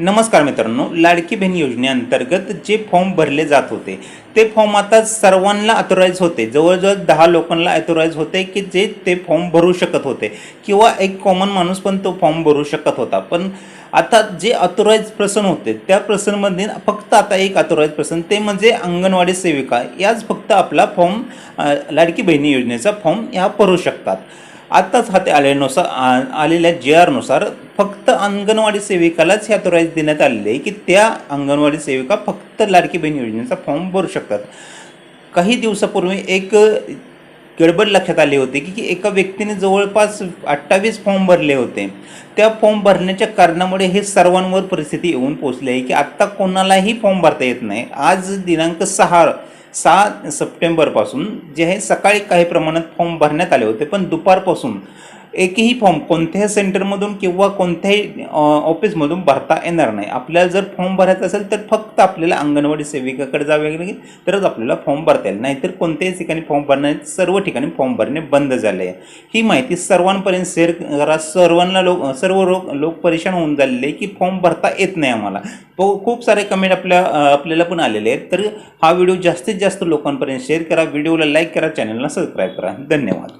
नमस्कार मित्रांनो लाडकी बहीण योजनेअंतर्गत जे फॉर्म भरले जात होते ते फॉर्म आता सर्वांना अथोराईज होते. जवळजवळ दहा लोकांना अथोराईज होते की जे ते फॉर्म भरू शकत होते किंवा एक कॉमन माणूस पण तो फॉर्म भरू शकत होता. पण आता जे अथोराईज पर्सन होते त्या पर्सनमध्ये फक्त आता एक अथोराईज पर्सन ते म्हणजे अंगणवाडी सेविका. याच फक्त आपला फॉर्म लाडकी बहिणी योजनेचा फॉर्म ह्या भरू शकतात. आत्ताच हाती आल्यानुसार आ- आलेल्या जे आरनुसार फक्त अंगणवाडी सेविकालाच ह्या अथोराईज देण्यात आलेले आहे की त्या अंगणवाडी सेविका फक्त लाडकी बहीण योजनेचा फॉर्म भरू शकतात. काही दिवसापूर्वी एक गडबड लक्षात आली होती की की एका व्यक्तीने जवळपास अठ्ठावीस फॉर्म भरले होते. त्या फॉर्म भरण्याच्या कारणामुळे हे सर्वांवर परिस्थिती येऊन पोचली आहे की आत्ता कोणालाही फॉर्म भरता येत नाही. आज दिनांक सहा सहा सप्टेंबरपासून जे आहे सकाळी काही प्रमाणात फॉर्म भरण्यात आले होते पण दुपारपासून एकही फॉर्म कोणत्याही सेंटरमधून किंवा कोणत्याही ऑफिसमधून भरता येणार नाही. आपल्याला जर फॉर्म भरायचा असेल तर फक्त आपल्याला अंगणवाडी सेविकाकडे जावे लागेल तरच आपल्याला फॉर्म भरता येईल. नाहीतर कोणत्याही ठिकाणी फॉर्म भरणे सर्व ठिकाणी फॉर्म भरणे बंद झाले. आहे ही माहिती सर्वांपर्यंत शेअर करा. सर्वांना लोक सर्व लोक लोक परेशान होऊन झालेले आहे की फॉर्म भरता येत नाही आम्हाला. तो खूप सारे कमेंट आपल्या आपल्याला पण आलेले आहेत. तर हा व्हिडिओ जास्तीत जास्त लोकांपर्यंत शेअर करा. व्हिडिओला लाईक करा. चॅनलला सबस्क्राईब करा. धन्यवाद.